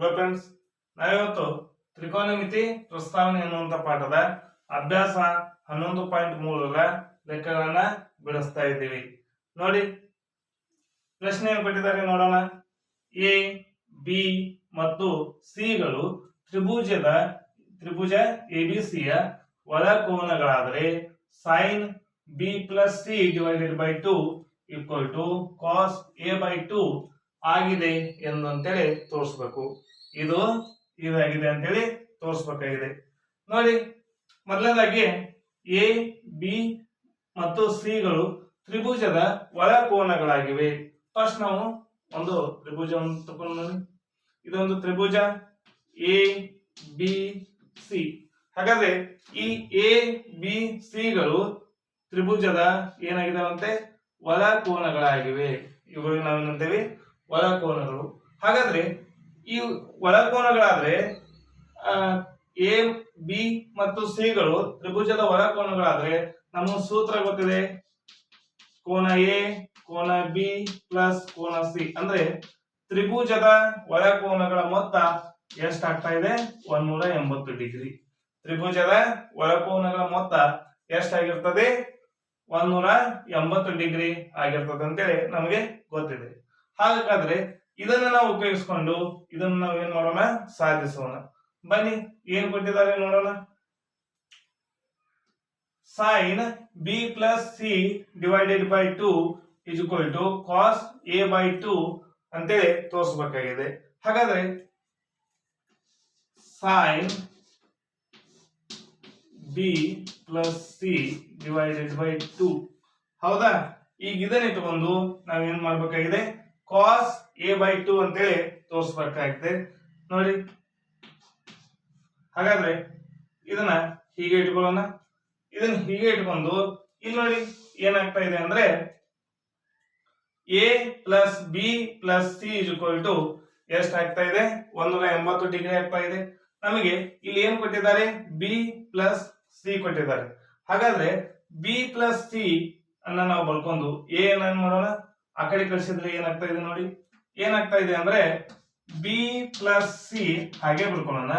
Hello friends ನಾವಿವತ್ತು ತ್ರಿಕೋನಮಿತಿ ಪ್ರಸ್ತಾವನೆ ಎನ್ನುವಂತ ಪಾಠದ ಅಭ್ಯಾಸ ಹನ್ನೊಂದು ಪಾಯಿಂಟ್ ಮೂರರ ಲೆಕ್ಕಗಳನ್ನ ಬಿಡಿಸ್ತಾ ಇದ್ದೀವಿ. ನೋಡಿ, ಪ್ರಶ್ನೆ ಕೊಟ್ಟಿದ್ದಾರೆ ನೋಡೋಣ. ಎ ಬಿ ಮತ್ತು ಸಿಗಳು ತ್ರಿಭುಜದ, ತ್ರಿಭುಜ ಎ ಬಿ ಸಿಯ ಒಳ ಕೋನಗಳಾದರೆ sine B plus C divided by two equal to cos A by two ಆಗಿದೆ ಎಂದು ಅಂತೇಳಿ ತೋರಿಸ್ಬೇಕು. ಇದು ಇದಾಗಿದೆ ಅಂತೇಳಿ ತೋರಿಸ್ಬೇಕಾಗಿದೆ. ನೋಡಿ, ಮೊದಲನೇದಾಗಿ ಎ, ಬಿ ಮತ್ತು ಸಿಗಳು ತ್ರಿಭುಜದ ಒಳ ಕೋನಗಳಾಗಿವೆ ಫಸ್ಟ್ ನಾವು ಒಂದು ತ್ರಿಭುಜವನ್ನು ತಗೊಂಡು ಇದೊಂದು ತ್ರಿಭುಜ, ಎ, ಬಿ, ಸಿ. ಹಾಗಾದ್ರೆ ಈ ಎ, ಬಿ, ಸಿಗಳು ತ್ರಿಭುಜದ ಏನಾಗಿದಾವಂತೆ? ಒಳ ಕೋನಗಳಾಗಿವೆ ಇವುಗಳಿಗೆ ನಾವೇನಂತೇವೆ? ಒಳಕೋನಗಳು. ಹಾಗಾದ್ರೆ ಈ ಒಳಕೋನಗಳಾದ್ರೆ ಎ, ಬಿ ಮತ್ತು ಸಿಗಳು ತ್ರಿಭುಜದ ಒಳಕೋನಗಳಾದ್ರೆ ನಮ್ಮ ಸೂತ್ರ ಗೊತ್ತಿದೆ? ಕೋನ ಎ, ಕೋನ ಬಿ ಪ್ಲಸ್ ಕೋನ ಸಿ. ಅಂದ್ರೆ ತ್ರಿಭುಜದ ಒಳಕೋನಗಳ ಮೊತ್ತ ಎಷ್ಟಾಗ್ತಾ ಇದೆ? ಒಂದೂರ ಎಂಬತ್ತು ಡಿಗ್ರಿ. ತ್ರಿಭುಜದ ಒಳಕೋನಗಳ ಮೊತ್ತ ಎಷ್ಟಾಗಿರ್ತದೆ? ಒಂದೂರ ಎಂಬತ್ತು ಡಿಗ್ರಿ ಆಗಿರ್ತದೆ ಅಂತೇಳಿ ನಮಗೆ ಗೊತ್ತಿದೆ. ಹಾಗಾದ್ರೆ ಇದನ್ನ ನಾವು ಉಪಯೋಗಿಸ್ಕೊಂಡು ಇದನ್ನ ನಾವು ಏನ್ ಮಾಡೋಣ? ಸಾಧಿಸೋಣ. ಬನ್ನಿ, ಏನ್ ಕೊಟ್ಟಿದ್ದಾರೆ ನೋಡೋಣ. Sine B plus C divided by two is equal to cos A by two ಅಂತೇಳಿ ತೋರಿಸ್ಬೇಕಾಗಿದೆ. ಹಾಗಾದ್ರೆ sine B plus C divided by two ಹೌದಾ? ಈಗ ಇದನ್ನ ಇಟ್ಕೊಂಡು ನಾವೇನ್ ಮಾಡ್ಬೇಕಾಗಿದೆ? ಕಾಸ್ ಎ ಬೈ ಟು ಅಂತೇಳಿ ತೋರಿಸ್ಬೇಕಾಗ್ತದೆ ನೋಡಿ. ಹಾಗಾದ್ರೆ ಇದನ್ನ ಹೀಗೆ ಇಟ್ಕೊಳ್ಳೋಣ. ಇದನ್ನ ಹೀಗೆ ಇಟ್ಕೊಂಡು ಇಲ್ಲಿ ನೋಡಿ ಏನಾಗ್ತಾ ಇದೆ ಅಂದ್ರೆ A plus B plus C is equal to ಎಷ್ಟು ಆಗ್ತಾ ಇದೆ? ಒಂದೂರ ಎಂಬತ್ತು ಡಿಗ್ರಿ ಆಗ್ತಾ ಇದೆ. ನಮಗೆ ಇಲ್ಲಿ ಏನ್ ಕೊಟ್ಟಿದ್ದಾರೆ? ಬಿ ಪ್ಲಸ್ ಸಿ ಕೊಟ್ಟಿದ್ದಾರೆ. ಹಾಗಾದ್ರೆ ಬಿ ಪ್ಲಸ್ ಸಿ ಅನ್ನ ನಾವು ಬರ್ಕೊಂಡು ಎ ಏನ್ ಮಾಡೋಣ? ಆ ಕಡೆ ಕಳಿಸಿದ್ರೆ ಏನಾಗ್ತಾ ಇದೆ ನೋಡಿ. ಏನಾಗ್ತಾ ಇದೆ ಅಂದ್ರೆ ಬಿ ಪ್ಲಸ್ ಸಿ ಹಾಗೆ ಬರ್ಕೊಳ್ಳೋಣ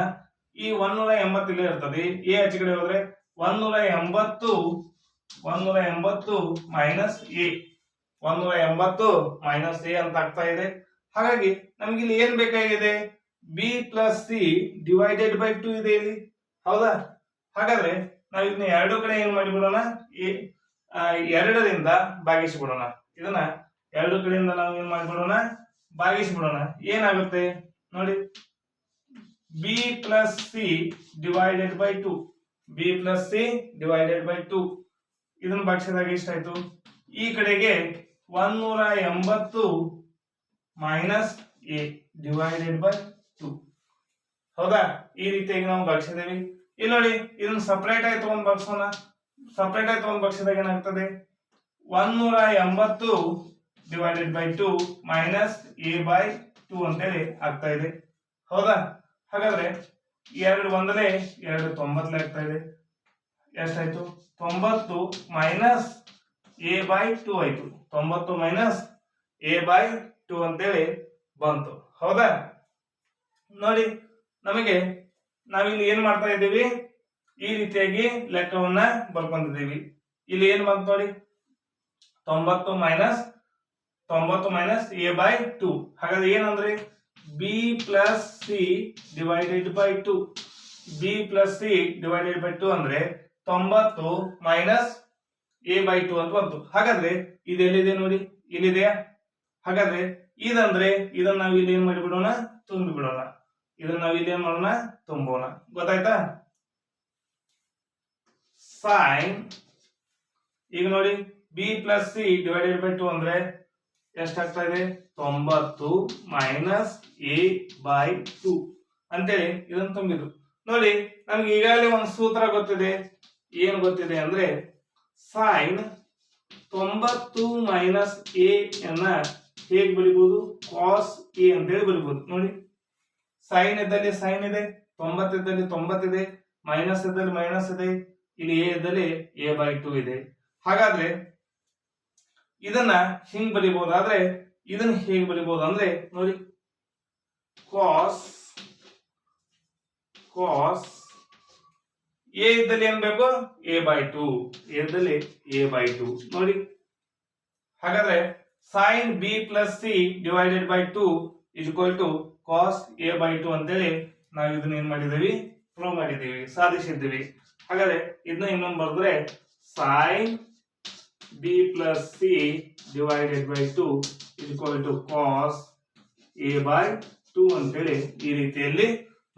ಈ ಒಂದೂರ ಎಂಬತ್ತು ಇಲ್ಲೇ ಇರ್ತದೆ. ಎ ಆಚೆ ಕಡೆ ಹೋದ್ರೆ ಒಂದೂರ ಎಂಬತ್ತು ಒಂದೂರ ಎಂಬತ್ತು ಮೈನಸ್ ಎ ಒಂದೂರ ಎಂಬತ್ತು ಮೈನಸ್ ಎ ಅಂತ ಆಗ್ತಾ ಇದೆ. ಹಾಗಾಗಿ ನಮ್ಗೆ ಇಲ್ಲಿ ಏನ್ ಬೇಕಾಗಿದೆ? B plus C divided by two ಇದೆ ಇಲ್ಲಿ. ಹೌದಾ? ಹಾಗಾದ್ರೆ ನಾವು ಇದನ್ನ ಎರಡು ಕಡೆ ಏನ್ ಮಾಡಿಬಿಡೋಣ? ಎರಡರಿಂದ ಭಾಗಿಸಿಬಿಡೋಣ. ಇದನ್ನ ಎರಡು ಕಡೆಯಿಂದ ನಾವು ಏನ್ ಮಾಡ್ಬಿಡೋಣ? ಭಾಗಿಸ್ಬಿಡೋಣ. ಏನಾಗುತ್ತೆ? ನೋಡಿ. B plus C divided by two B plus C divided by two ಇದನ್ನ ಭಾಗಿಸಿದಾಗ ಎಷ್ಟಾಯ್ತು? ಈ ಕಡೆಗೆ ಒಂದೂರ ಎಂಬತ್ತು minus A divided by two ಹೌದಾ? ಈ ರೀತಿಯಾಗಿ ನಾವು ಭಾಗಿಸಿದೇವಿ ಇಲ್ಲಿ ನೋಡಿ, ಇದನ್ನ ಸಪ್ರೇಟ್ ಆಗಿ ತಗೊಂಡ್ ಭಾಗಿಸೋಣ. ಸಪ್ರೇಟ್ ಆಗಿ ತಗೊಂಡ್ ಭಾಗಿಸಿದಾಗ ಏನಾಗ್ತದೆ? ಒಂದೂರ ಎಂಬತ್ತು divided by two minus A by two ಅಂತೇಳಿ ಆಗ್ತಾ ಇದೆ. ಹೌದಾ? ಹಾಗಾದ್ರೆ ಎರಡು ಒಂದಲೇ ಎರಡು ತೊಂಬತ್ತಲೇ ಆಗ್ತಾ ಇದೆ. ಎಷ್ಟಾಯ್ತು? ತೊಂಬತ್ತು ಮೈನಸ್ ಎ ಬೈ ಟೂ ಆಯ್ತು. ತೊಂಬತ್ತು ಮೈನಸ್ ಎ ಬೈ ಟು ಅಂತೇಳಿ ಬಂತು. ಹೌದಾ? ನೋಡಿ, ನಮಗೆ ನಾವಿಲ್ಲಿ ಏನ್ ಮಾಡ್ತಾ ಇದ್ದೀವಿ? ಈ ರೀತಿಯಾಗಿ ಲೆಕ್ಕವನ್ನ ಬರ್ಕೊಂಡಿದ್ದೀವಿ. ಇಲ್ಲಿ ಏನ್ ಬಂತು ನೋಡಿ? ತೊಂಬತ್ತು ಮೈನಸ್ ತೊಂಬತ್ತು ಮೈನಸ್ ಎ ಬೈ ಟು ಹಾಗಾದ್ರೆ ಏನಂದ್ರೆ B plus C divided by two B plus C divided by two ಅಂದ್ರೆ ತೊಂಬತ್ತು ಮೈನಸ್ ಎ ಬೈ ಟು ಅಂತ ಬಂತು. ಹಾಗಾದ್ರೆ ಇದು ಎಲ್ಲಿದೆ ನೋಡಿ? ಇಲ್ಲಿದೆಯಾ ಹಾಗಾದ್ರೆ ಇದಂದ್ರೆ ಇದನ್ನ ನಾವು ಇಲ್ಲಿ ಏನ್ ಮಾಡಿಬಿಡೋಣ? ತುಂಬಿ ಬಿಡೋಣ ಇದನ್ನ ನಾವು ಇಲ್ಲಿ ಏನ್ ಮಾಡೋಣ? ತುಂಬೋಣ. ಗೊತ್ತಾಯ್ತಾ? ಸೈನ್ ಈಗ ನೋಡಿ B plus C divided by two ಅಂದ್ರೆ ಎಷ್ಟಾಗ್ತಾ ಇದೆ ತೊಂಬತ್ತು ಮೈನಸ್ ಎ ಬೈ ಟು ಅಂತೇಳಿ ಇದನ್ನು ತುಂಬಿದ್ರು ನೋಡಿ, ನಮ್ಗೆ ಈಗಾಗಲೇ ಒಂದು ಸೂತ್ರ ಗೊತ್ತಿದೆ. ಏನು ಗೊತ್ತಿದೆ ಅಂದ್ರೆ ಸೈನ್ ತೊಂಬತ್ತು ಮೈನಸ್ ಎ ಅನ್ನ ಹೇಗೆ ಬರಿಬಹುದು ಕಾಸ್ ಎ ಅಂತೇಳಿ ಬರಿಬಹುದು ನೋಡಿ ಸೈನ್ ಇದ್ದಲ್ಲಿ ಸೈನ್ ಇದೆ ತೊಂಬತ್ತಿದ್ದಲ್ಲಿ ತೊಂಬತ್ತಿದೆ ಮೈನಸ್ ಇದ್ದಲ್ಲಿ ಮೈನಸ್ ಇದೆ ಇಲ್ಲಿ ಎ ಇದ್ದಲ್ಲಿ ಎ ಬೈ ಟು ಇದೆ. ಹಾಗಾದ್ರೆ ಇದನ್ನ ಹಿಂಗ್ ಬರಿಬಹುದಾದ್ರೆ ಇದನ್ನ ಹೇಗೆ ಬರಿಬಹುದು ಅಂದ್ರೆ ನೋಡಿ. ಕಾಸ್ ಕಾಸ್ ಎ ಇದ್ದಲ್ಲಿ ಏನ್ ಬೇಕು? ಎ ಬೈ ಟು ಇದ್ದಲ್ಲಿ ಎ ಬೈ ಟು ನೋಡಿ. ಹಾಗಾದ್ರೆ sine B plus C divided by two is equal to cos A by two ಅಂತೇಳಿ ನಾವು ಇದನ್ನ ಏನ್ ಮಾಡಿದೀವಿ ಪ್ರೂವ್ ಮಾಡಿದೀವಿ ಸಾಧಿಸಿದ್ದೀವಿ. ಹಾಗಾದ್ರೆ ಇದನ್ನ ಇನ್ನೊಂದು ಬರೆದ್ರೆ sine B plus C divided by two is equal to cos A by two ಅಂತೇಳಿ ಈ ರೀತಿಯಲ್ಲಿ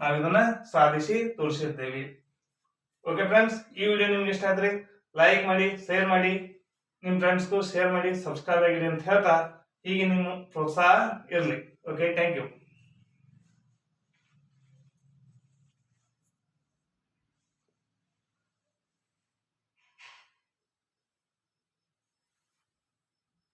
ನಾವು ಇದನ್ನ ಸಾಧಿಸಿ ತೋರಿಸಿದ್ದೇವೆ ಓಕೆ ಫ್ರೆಂಡ್ಸ್ ಈ ವಿಡಿಯೋ ನಿಮ್ಗೆ ಇಷ್ಟ ಆದ್ರೆ ಲೈಕ್ ಮಾಡಿ ಶೇರ್ ಮಾಡಿ ನಿಮ್ಮ ಫ್ರೆಂಡ್ಸ್ಗೂ ಶೇರ್ ಮಾಡಿ ಸಬ್ಸ್ಕ್ರೈಬ್ ಆಗಿರಿ ಅಂತ ಹೇಳ್ತಾ ಹೀಗೆ ನಿಮ್ಮ ಪ್ರೋತ್ಸಾಹ ಇರಲಿ. Okay thank you